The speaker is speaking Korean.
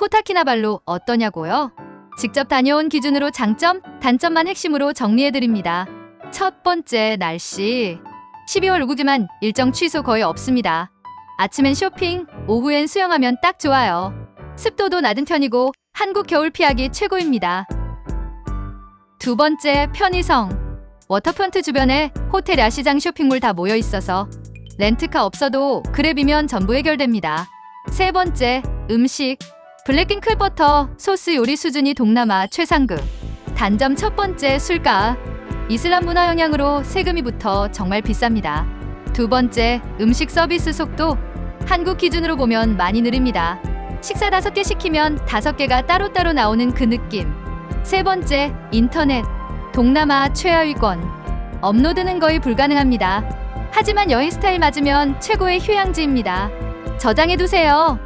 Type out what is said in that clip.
코타키나발루 어떠냐고요? 직접 다녀온 기준으로 장점, 단점만 핵심으로 정리해드립니다. 첫 번째, 날씨. 12월 우구지만 일정 취소 거의 없습니다. 아침엔 쇼핑, 오후엔 수영하면 딱 좋아요. 습도도 낮은 편이고 한국 겨울 피하기 최고입니다. 두 번째, 편의성. 워터프런트 주변에 호텔 야시장 쇼핑몰 다 모여 있어서 렌트카 없어도 그랩이면 전부 해결됩니다. 세 번째, 음식. 블랙킹 클버터 소스 요리 수준이 동남아 최상급. 단점 첫 번째, 술가. 이슬람 문화 영향으로 세금이 붙어 정말 비쌉니다. 두 번째, 음식 서비스 속도. 한국 기준으로 보면 많이 느립니다. 식사 다섯 개 시키면 다섯 개가 따로따로 나오는 그 느낌. 세 번째, 인터넷. 동남아 최하위권. 업로드는 거의 불가능합니다. 하지만 여행 스타일 맞으면 최고의 휴양지입니다. 저장해 두세요.